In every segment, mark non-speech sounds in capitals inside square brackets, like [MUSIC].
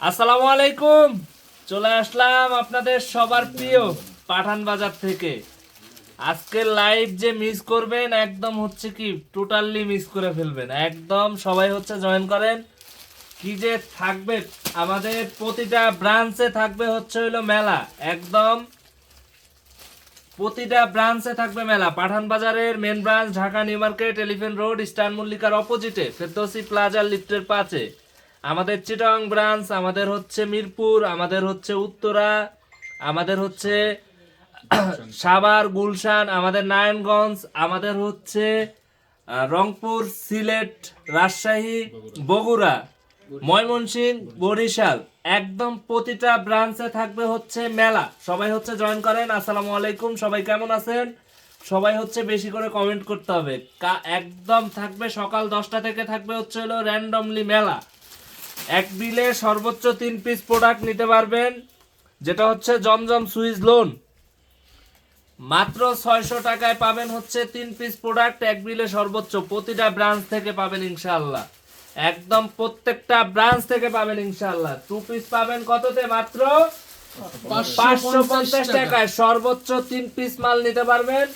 আসসালামু আলাইকুম। চলে আসলাম আপনাদের সবার প্রিয় পাঠান বাজার থেকে। আজকের লাইভ যে মিস করবেন একদম হচ্ছে কি টোটালি মিস করে ফেলবেন। একদম সবাই হচ্ছে জয়েন করেন। কি যে থাকবে? আমাদের প্রতিটা ব্রাঞ্চে থাকবে হচ্ছে হইল মেলা। একদম প্রতিটা ব্রাঞ্চে থাকবে মেলা। পাঠান বাজারের main branch Dhaka new market elephant road star মল্লিকার অপোজিটে ফেরদৌসি প্লাজার লিফটের পাশে আমাদের চিটং ব্রাঞ্চ, আমাদের হচ্ছে মিরপুর, আমাদের হচ্ছে উত্তরা, আমাদের হচ্ছে সাভার, গুলশান, আমাদের নারায়ণগঞ্জ, আমাদের হচ্ছে রংপুর, সিলেট, রাজশাহী, বগুড়া ময়মনসিংহ বরিশাল। একদম প্রতিটা ব্রাঞ্চে থাকবে হচ্ছে মেলা। সবাই হচ্ছে জয়েন করেন। আসসালামু আলাইকুম। সবাই কেমন আছেন? সবাই হচ্ছে বেশি করে কমেন্ট করতে হবে। একদম থাকবে সকাল দশটা থেকে থাকবে হচ্ছে হলো র্যান্ডমলি মেলা। এক বিলে সর্বোচ্চ তিন পিস প্রোডাক্ট নিতে পারবেন যেটা হচ্ছে জমজম সুইচ লোন মাত্র ছয়শো টাকায় পাবেন হচ্ছে তিন পিস প্রোডাক্ট এক বিলে সর্বোচ্চ প্রতিটা ব্রাঞ্চ থেকে পাবেন ইনশাল্লাহ একদম প্রত্যেকটা ব্রাঞ্চ থেকে পাবেন ইনশাল্লাহ টু পিস পাবেন কততে মাত্র? পাঁচশো পঞ্চাশ টাকায় সর্বোচ্চ তিন পিস মাল নিতে পারবেন।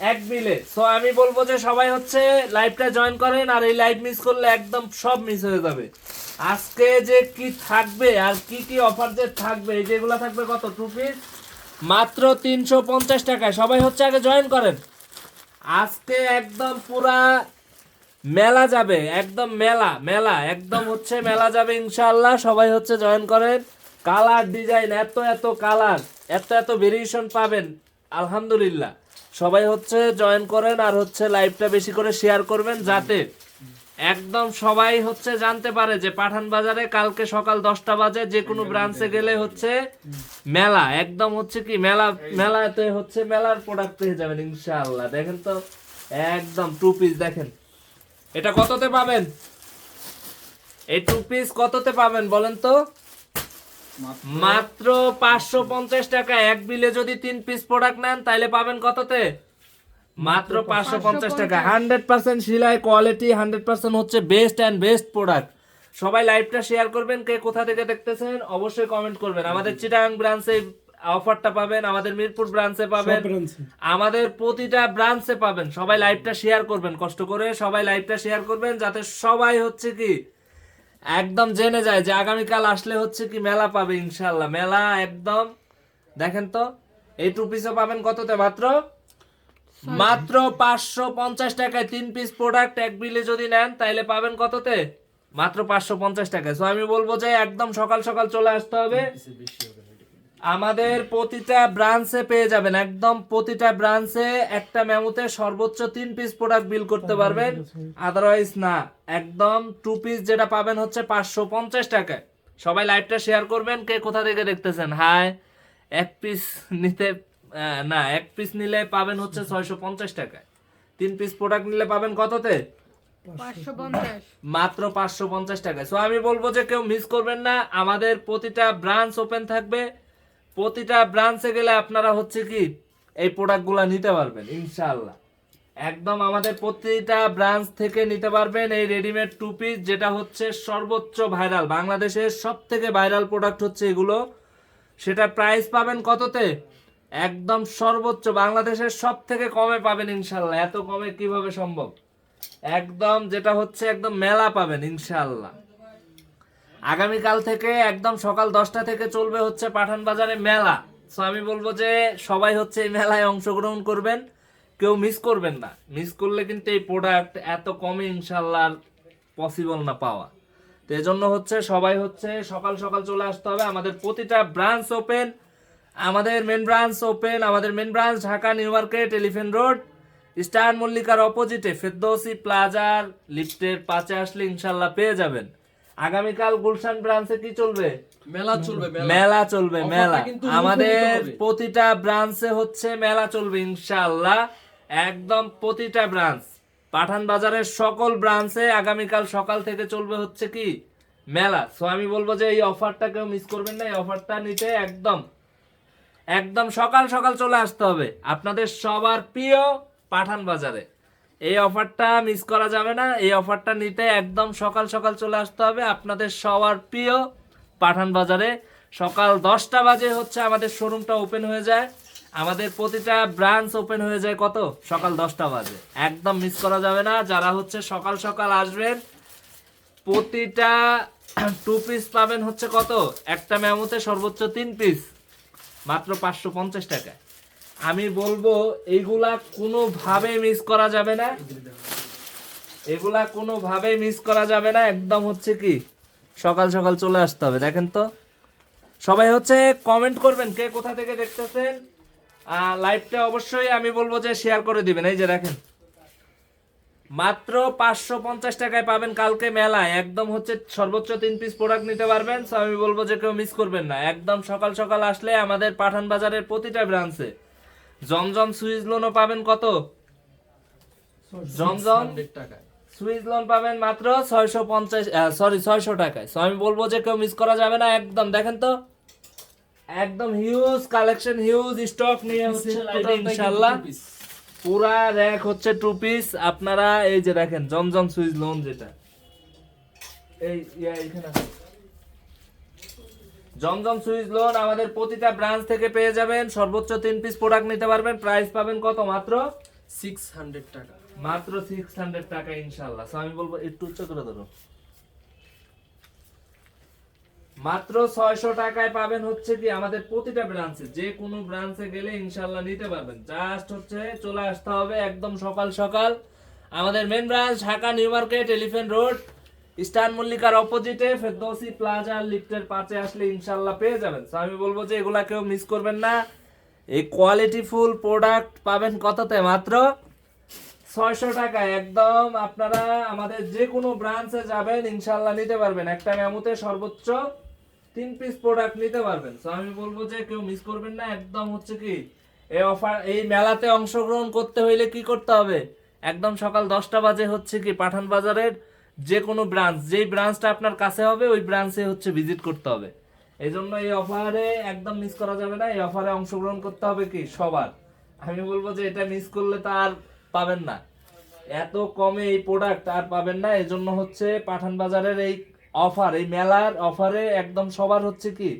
এক বিলে সো আমি বলব যে সবাই হচ্ছে লাইভটা জয়েন করেন আর এই লাইভ মিস করলে একদম সব মিস হয়ে যাবে। আজকে যে কি থাকবে আর কি কি অফার যে থাকবে, এই যেগুলো থাকবে কত? টু পিস মাত্র তিনশো পঞ্চাশ টাকায়। সবাই হচ্ছে আগে জয়েন করেন। আজকে একদম পুরা মেলা যাবে, একদম মেলা মেলা, একদম হচ্ছে মেলা যাবে ইনশাআল্লাহ। সবাই হচ্ছে জয়েন করেন। কালার ডিজাইন এত এত কালার এত এত ভেরিয়েশন পাবেন। আলহামদুলিল্লাহ। সবাই হচ্ছে জয়েন করেন আর হচ্ছে লাইভটা বেশি করে শেয়ার করবেন যাতে একদম সবাই হচ্ছে জানতে পারে যে পাঠান বাজারে কালকে সকাল দশটা বাজে যে কোনো ব্রাঞ্চে গেলে হচ্ছে মেলা, একদম হচ্ছে কি মেলা, মেলাতে হচ্ছে মেলার প্রোডাক্ট পেয়ে যাবেন ইনশাআল্লাহ। দেখেন তো, একদম টু পিস দেখেন। এটা কততে পাবেন? এই টু পিস কততে পাবেন বলেন তো? মাত্র পাঁচশো পঞ্চাশ টাকা। এক বিলে যদি তিন পিস প্রোডাক্ট নেন তাহলে পাবেন কততে? মাত্র পাঁচশো পঞ্চাশ। টাকা। হান্ড্রেড পার্সেন্ট সিলাই কোয়ালিটি হান্ড্রেড পার্সেন্ট হচ্ছে বেস্ট অ্যান্ড বেস্ট প্রোডাক্ট সবাই লাইভটা শেয়ার করবেন কে কোথা থেকে দেখতেছেন অবশ্যই কমেন্ট করবেন। আমাদের চিটাং ব্রাঞ্চে অফারটা পাবেন আমাদের মিরপুর ব্রাঞ্চে পাবেন আমাদের প্রতিটা ব্রাঞ্চে পাবেন। সবাই লাইভটা শেয়ার করবেন। কষ্ট করে সবাই লাইভটা শেয়ার করবেন যাতে সবাই হচ্ছে কি একদম জেনে যায় যে আগামীকাল আসলে হচ্ছে কি মেলা পাবে ইনশাল্লাহ মেলা একদম দেখেন তো এই টু পিসও পাবেন কততে মাত্র? মাত্র পাঁচশো পঞ্চাশ টাকায় তিন পিস প্রোডাক্ট এক বিলে যদি নেন তাহলে পাবেন কততে? মাত্র পাঁচশো পঞ্চাশ টাকায়। সো আমি বলব যে একদম সকাল সকাল চলে আসতে হবে। আমাদের প্রতিটা ব্রাঞ্চে পেয়ে যাবেন। একদম প্রতিটা ব্রাঞ্চে একটা মেমোতে সর্বোচ্চ তিন পিস প্রোডাক্ট বিল করতে পারবেন। আদারওয়াইজ না। একদম টু পিস যেটা পাবেন হচ্ছে পাঁচশো পঞ্চাশ টাকায়। সবাই লাইভটা শেয়ার করবেন কে কোথা থেকে দেখতেছেন? হাই এক পিস নিতে না এক পিস নিলে পাবেন হচ্ছে ছয়শো পঞ্চাশ টাকায়। তিন পিস প্রোডাক্ট নিলে পাবেন কততে? মাত্র পাঁচশো পঞ্চাশ টাকায়। সো আমি বলব যে কেউ মিস করবেন না। আমাদের প্রতিটা ব্রাঞ্চ ওপেন থাকবে। প্রতিটা ব্রাঞ্চে গেলে আপনারা হচ্ছে কি এই প্রোডাক্টগুলো নিতে পারবেন ইনশাল্লাহ একদম আমাদের প্রতিটা ব্রাঞ্চ থেকে নিতে পারবেন এই রেডিমেড টু পিস যেটা হচ্ছে সর্বোচ্চ ভাইরাল বাংলাদেশের সব থেকে ভাইরাল প্রোডাক্ট হচ্ছে এগুলো। সেটা প্রাইস পাবেন কততে? একদম সর্বোচ্চ, বাংলাদেশের সব থেকে কমে পাবেন ইনশাল্লাহ এত কমে কীভাবে সম্ভব? একদম যেটা হচ্ছে একদম মেলা পাবেন ইনশাল্লাহ আগামীকাল থেকে একদম সকাল দশটা থেকে চলবে হচ্ছে পাঠান বাজারে মেলা। সো আমি বলব যে সবাই হচ্ছে এই মেলায় অংশগ্রহণ করবেন, কেউ মিস করবেন না। মিস করলে কিন্তু এই প্রোডাক্ট এত কমে ইনশাল্লাহ পসিবল না পাওয়া। তো এজন্য হচ্ছে সবাই হচ্ছে সকাল সকাল চলে আসতে হবে। আমাদের প্রতিটা ব্রাঞ্চ ওপেন আমাদের মেন ব্রাঞ্চ ওপেন আমাদের main branch Dhaka new market elephant road star মল্লিকার অপোজিটে ফেরদৌসি প্লাজার লিফটের পাশে আসলে ইনশাল্লাহ পেয়ে যাবেন। আগামীকাল গুলশান ব্রাঞ্চে কি চলবে? মেলা চলবে মেলা। চলবে মেলা। আমাদের প্রতিটা ব্রাঞ্চে হচ্ছে মেলা চলবে ইনশাআল্লাহ। একদম প্রতিটা ব্রাঞ্চ পাঠান বাজারের সকল ব্রাঞ্চে আগামীকাল সকাল থেকে চলবে হচ্ছে কি? মেলা। সো আমি বলব যে এই অফারটা কেউ মিস করবেন না এই অফারটা নিতে একদম একদম সকাল সকাল চলে আসতে হবে। আপনাদের সবার প্রিয় পাঠান বাজারে। এই অফারটা মিস করা যাবে না। এই অফারটা নিতে একদম সকাল সকাল চলে আসতে হবে। আপনাদের সবার প্রিয় পাঠান বাজারে। সকাল দশটা বাজে হচ্ছে আমাদের শোরুমটা ওপেন হয়ে যায়। আমাদের প্রতিটা ব্রাঞ্চ ওপেন হয়ে যায় কত? সকাল দশটা বাজে। একদম মিস করা যাবে না। যারা হচ্ছে সকাল সকাল আসবেন, প্রতিটা [CLEARS THROAT] টু পিস পাবেন হচ্ছে কত? একটা মেমোতে সর্বোচ্চ তিন পিস মাত্র পাঁচশো পঞ্চাশ টাকা আমি বলব এইগুলা কোনোভাবে মিস করা যাবে না। এগুলা কোনোভাবে মিস করা যাবে না। একদম হচ্ছে কি, সকাল সকাল চলে আসতে হবে, দেখেন তো। সবাই হচ্ছে কমেন্ট করবেন, কে কোথা থেকে দেখতেছেন? লাইভটা অবশ্যই আমি বলব যে শেয়ার করে দিবেন। এই যে দেখেন, মাত্র পাঁচশো পঞ্চাশ টাকায় পাবেন কালকে মেলায়। একদম হচ্ছে সর্বোচ্চ তিন পিস প্রোডাক্ট নিতে পারবেন। আমি বলব যে কেউ মিস করবেন না। একদম সকাল সকাল আসলে আমাদের পাঠান বাজারের প্রতিটা ব্রাঞ্চে জমজম সুইচ লোনও পাবেন কত? জমজম সুইচ লোন পাবেন মাত্র ছয়শো পঞ্চাশ সরি ছয়শো টাকায়। So আমি বলব যে কেউ মিস করা যাবে না একদম দেখেন তো। একদম হিউজ কালেকশন হিউজ স্টক নিয়ে হচ্ছে ইনশাল্লাহ। পুরা র্যাক হচ্ছে টু পিস আপনারা এই যে দেখেন জমজম সুইচ লোন যেটা। এই ইয়া, এখানে আছে। জমজম সুইচ লোন আমাদের প্রতিটা ব্রাঞ্চ থেকে পেয়ে যাবেন। সর্বোচ্চ তিন পিস প্রোডাক্ট নিতে পারবেন। প্রাইস পাবেন কত? মাত্র সিক্স হান্ড্রেড টাকা। মাত্র সিক্স হান্ড্রেড টাকা ইনশাল্লাহ আমি বলব, একটু উচ্চ করে ধরো। মাত্র ছয়শো টাকায় পাবেন হচ্ছে কি, আমাদের প্রতিটা ব্রাঞ্চে যে কোনো ব্রাঞ্চে গেলে ইনশাল্লাহ নিতে পারবেন। জাস্ট হচ্ছে চলে আসতে হবে একদম সকাল সকাল। আমাদের main branch Dhaka new market elephant road star মল্লিকার অপোজিটে ফেরদৌসি প্লাজা লিফটের পাশে আসলে ইনশাল্লাহ পেয়ে যাবেন। So আমি বলব যে এগুলা কেউ মিস করবেন না। এই কোয়ালিটি ফুল প্রোডাক্ট পাবেন কততে? মাত্র ছয়শো টাকা। একদম আপনারা আমাদের যে কোনো ব্রাঞ্চে যাবেন ইনশাল্লাহ নিতে পারবেন। একটা মেমোতে সর্বোচ্চ তিন পিস প্রোডাক্ট নিতে পারবেন। তো আমি বলব যে কেউ মিস করবেন না। একদম হচ্ছে কি, এই অফার এই মেলাতে অংশগ্রহণ করতে হইলে কি করতে হবে? একদম সকাল দশটা বাজে হচ্ছে কি পাঠান বাজারের যে কোনো ব্রাঞ্চ যেই ব্রাঞ্চটা আপনার কাছে হবে, ওই ব্রাঞ্চে হচ্ছে ভিজিট করতে হবে। এই জন্য এই অফারে একদম মিস করা যাবে না, এই অফারে অংশগ্রহণ করতে হবে কি? সবার। আমি বলব যে এটা মিস করলে তো আর পাবেন না। এত কমে এই প্রোডাক্ট আর পাবেন না এই জন্য হচ্ছে পাঠান বাজারের এই অফার এই মেলার অফারে একদম সবার হচ্ছে কি?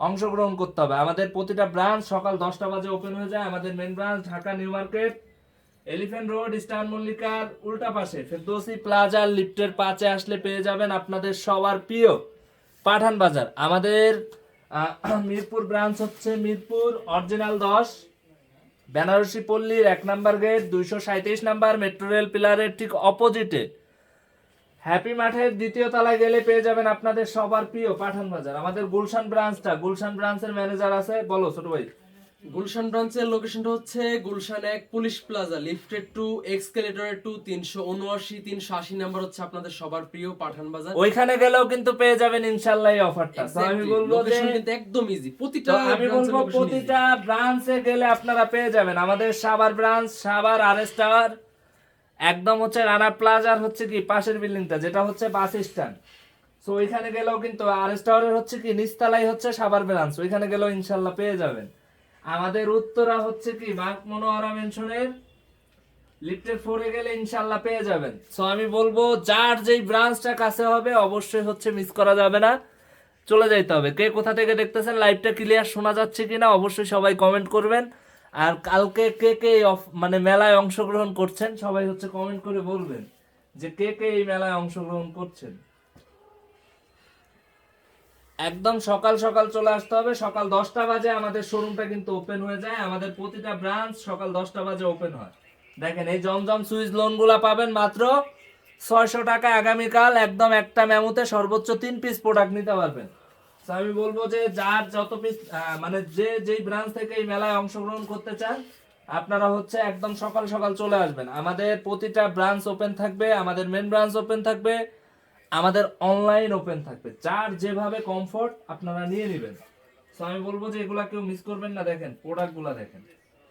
অংশগ্রহণ করতে হবে। আমাদের প্রতিটা ব্রাঞ্চ সকাল দশটা বাজে ওপেন হয়ে যায়। আমাদের main branch Dhaka new market elephant road star মল্লিকার উল্টা পাশে। ফেরদৌসি প্লাজা লিফটের পাশে আসলে পেয়ে যাবেন আপনাদের সবার প্রিয় পাঠান বাজার। আমাদের [CLEARS THROAT] মিরপুর ব্রাঞ্চ হচ্ছে মিরপুর অরিজিনাল দশ, বেনারসি পল্লীর এক নাম্বার গেট দুইশো সাঁত্রিশ নাম্বার মেট্রো রেল পিলারের ঠিক অপোজিটে হ্যাপি মাঠের দ্বিতীয় তলায় গেলে পেয়ে যাবেন আপনাদের সবার প্রিয় পাঠান বাজার। আমাদের গুলশান ব্রাঞ্চটা গুলশান ব্রাঞ্চের ম্যানেজার আছে। বলো, ছোট ভাই। গুলশান ব্রাঞ্চের লোকেশনটা হচ্ছে গুলশান এক পুলিশ প্লাজা লিফটেড টু এক্সকেলেটরের টু তিনশো উনআশি তিনশো আশি নাম্বার হচ্ছে আপনাদের সবার প্রিয় পাঠান বাজার। ওইখানে গেলেও কিন্তু পেয়ে যাবেন ইনশাল্লাহ এই অফারটা আমি বলব কিন্তু একদম ইজি প্রতিটা আমি বলব প্রতিটা ব্রাঞ্চে গেলে আপনারা পেয়ে যাবেন। আমাদের Savar branch Savar R S tower একদম হচ্ছে রানা প্লাজার হচ্ছে কি পাশের বিল্ডিংটা যেটা হচ্ছে বাস স্ট্যান্ড। সো ওইখানে গেলেও কিন্তু আর এস টাওয়ারের হচ্ছে কি নিচতলাই হচ্ছে সাভার ব্রাঞ্চ ওইখানে গেলেও ইনশাল্লাহ পেয়ে যাবেন। আমাদের উত্তরা হচ্ছে কি? মার্ক মনোয়ারা মেনশনের লিফটের ফোরে গেলে ইনশাল্লাহ পেয়ে যাবেন। সো আমি বলব, যার যেই ব্রাঞ্চটা কাছে হবে, অবশ্যই হচ্ছে মিস করা যাবে না। চলে যাইতে হবে। কে কোথা থেকে দেখতেছেন? লাইভটা ক্লিয়ার শোনা যাচ্ছে কিনা অবশ্যই সবাই কমেন্ট করবেন। আর কালকে কে কে মানে মেলায় অংশগ্রহণ করছেন, সবাই হচ্ছে কমেন্ট করে বলবেন যে কে কে এই মেলায় অংশগ্রহণ করছেন। একদম সকাল সকাল চলে আসতে হবে। সকাল দশটা বাজে আমাদের শোরুমটা কিন্তু ওপেন হয়ে যায়। আমাদের প্রতিটা ব্রাঞ্চ সকাল দশটা বাজে ওপেন হয়। দেখেন, এই জমজম সুইচ লোনগুলা পাবেন মাত্র ছয়শো টাকা আগামীকাল। একদম একটা মেমোতে সর্বোচ্চ তিন পিস প্রোডাক্ট নিতে পারবেন। আমি বলব যে যার যত পিস মানে যে, যেই ব্রাঞ্চ থেকে এই মেলায় অংশগ্রহণ করতে চান, আপনারা হচ্ছে একদম সকাল সকাল চলে আসবেন। আমাদের প্রতিটা ব্রাঞ্চ ওপেন থাকবে, আমাদের মেন ব্রাঞ্চ ওপেন থাকবে। আমাদের অনলাইন ওপেন থাকবে। যার যেভাবে কমফোর্ট আপনারা নিয়ে নেবেন। সো আমি বলব যে এগুলা কেউ মিস করবেন না, দেখেন প্রোডাক্টগুলো দেখেন।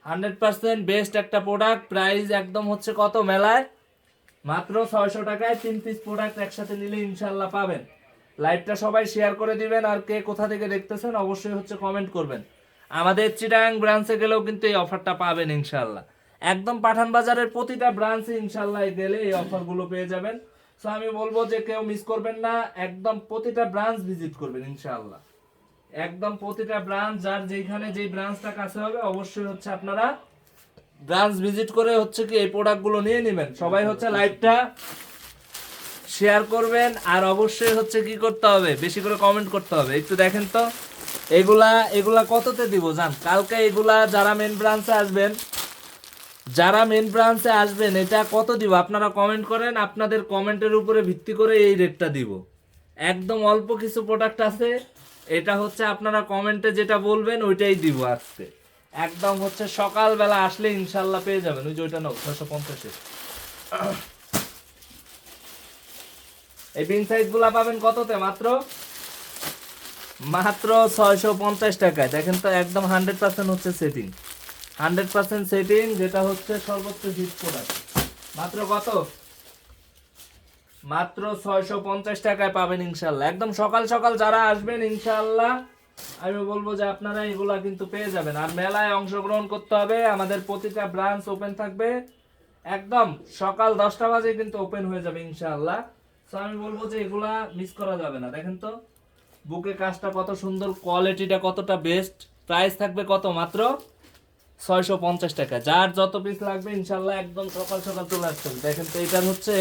হান্ড্রেড পার্সেন্ট বেস্ট একটা প্রোডাক্ট প্রাইস একদম হচ্ছে কত মেলায়? মাত্র ছয়শো টাকায় তিন পিস প্রোডাক্ট একসাথে নিলে ইনশাল্লাহ পাবেন। লাইভটা সবাই শেয়ার করে দিবেন, আর কে কোথা থেকে দেখতেছেন অবশ্যই হচ্ছে কমেন্ট করবেন। আমাদের চিটাং ব্রাঞ্চে গেলেও কিন্তু এই অফারটা পাবেন ইনশাল্লাহ একদম পাঠান বাজারের প্রতিটা ব্রাঞ্চে ইনশাল্লাহ গেলে এই অফারগুলো পেয়ে যাবেন। তো আমি বলব যে কেউ মিস করবেন না, একদম প্রতিটা ব্রাঞ্চ ভিজিট করবেন, ইনশাআল্লাহ। একদম প্রতিটা ব্রাঞ্চ যার যেখানে যেই ব্রাঞ্চটা কাছে হবে, অবশ্যই হচ্ছে আপনারা ব্রাঞ্চ ভিজিট করে হচ্ছে কি এই প্রোডাক্টগুলো নিয়ে নেবেন। সবাই হচ্ছে লাইভটা শেয়ার করবেন, আর অবশ্যই হচ্ছে কি করতে হবে, বেশি করে কমেন্ট করতে হবে। একটু দেখেন তো, এগুলা এগুলা কততে দিব? জান, কালকে এগুলা যারা মেন ব্রাঞ্চে আসবেন যারা মেন ব্রাঞ্চে আসবেন, এটা কত দিব? আপনারা কমেন্ট করেন, আপনাদের কমেন্টের উপরে ভিত্তি করে এই রেটটা দিব। একদম অল্প কিছু প্রোডাক্ট আছে, এটা হচ্ছে আপনারা কমেন্টে যেটা বলবেন, ওইটাই দিব আজকে। একদম হচ্ছে সকালবেলা আসলে ইনশাল্লাহ পেয়ে যাবেন। ওই যে ওইটা নাও ছশো পঞ্চাশে এই বিন সাইজগুলা পাবেন কততে মাত্র? মাত্র ছয়শো পঞ্চাশ টাকায়। দেখেন তো, একদম হান্ড্রেড পার্সেন্ট হচ্ছে সেটিং হান্ড্রেড পার্সেন্ট সেটিং যেটা হচ্ছে সর্বোচ্চ হিট প্রোডাক্ট মাত্র কত? মাত্র ছয়শো পঞ্চাশ টাকায় পাবেন ইনশাল্লাহ একদম সকাল সকাল যারা আসবেন ইনশাল্লাহ আমি বলব যে আপনারা এগুলা কিন্তু পেয়ে যাবেন। আর মেলায় অংশগ্রহণ করতে হবে। আমাদের প্রতিটা ব্রাঞ্চ ওপেন থাকবে। একদম সকাল দশটা বাজে কিন্তু ওপেন হয়ে যাবে ইনশাল্লাহ তো আমি বলব যে এগুলা মিস করা যাবে না। দেখেন তো বুকে কাজটা কত সুন্দর কোয়ালিটিটা কতটা বেস্ট প্রাইস থাকবে কত? মাত্র ছয়শো পঞ্চাশ টাকা। যার যত পিস লাগবে, ইনশাল্লাহ একদম সকাল সকাল চলে হবে। দেখেন তো, এটার হচ্ছে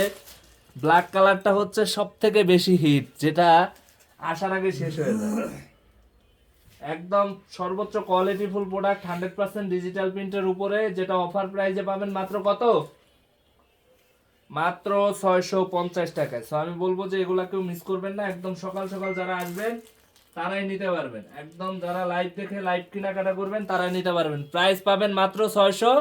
ব্ল্যাক কালারটা হচ্ছে সব থেকে বেশি হিট যেটা আসার আগে শেষ হয়ে যাবে একদম সর্বোচ্চ quality full product hundred percent digital প্রিন্টের উপরে, যেটা অফার প্রাইজে পাবেন মাত্র কত? মাত্র ছয়শো পঞ্চাশ টাকায়। সো আমি বলব যে এগুলা কেউ মিস করবেন না। একদম সকাল সকাল যারা আসবেন তারাই নিতে পারবেন। একদম যারা লাইভ দেখে লাইভ কেনাকাটা করবেন তারাই নিতে পারবেন। প্রাইস পাবেন মাত্র ছয়শো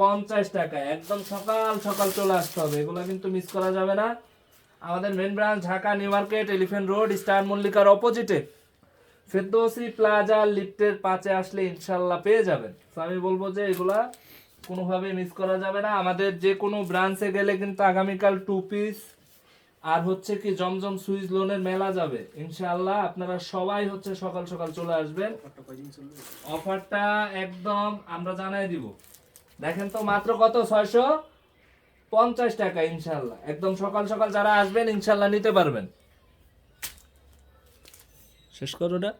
পঞ্চাশ। টাকায় একদম সকাল সকাল চলে আসতে হবে। এগুলো কিন্তু মিস করা যাবে না। আমাদের main branch Dhaka new market elephant road star মল্লিকার অপোজিটে ফেরদৌসি প্লাজা লিফটের পাশে আসলে ইনশাল্লাহ পেয়ে যাবেন। তো আমি বলব যে এগুলা কোনোভাবে মিস করা যাবে না। আমাদের যে কোনো ব্রাঞ্চে গেলে কিন্তু আগামীকাল টু পিস আর হচ্ছে কি জমজম সুইজ লোনের মেলা যাবে। ইনশাআল্লাহ আপনারা সবাই হচ্ছে সকাল সকাল চলে আসবেন। অফারটা একদম আমরা জানাই দিব। দেখেন তো মাত্র কত? ছয়শো পঞ্চাশ টাকা ইনশাল্লাহ একদম সকাল সকাল যারা আসবেন ইনশাল্লাহ নিতে পারবেন। শেষ করোটা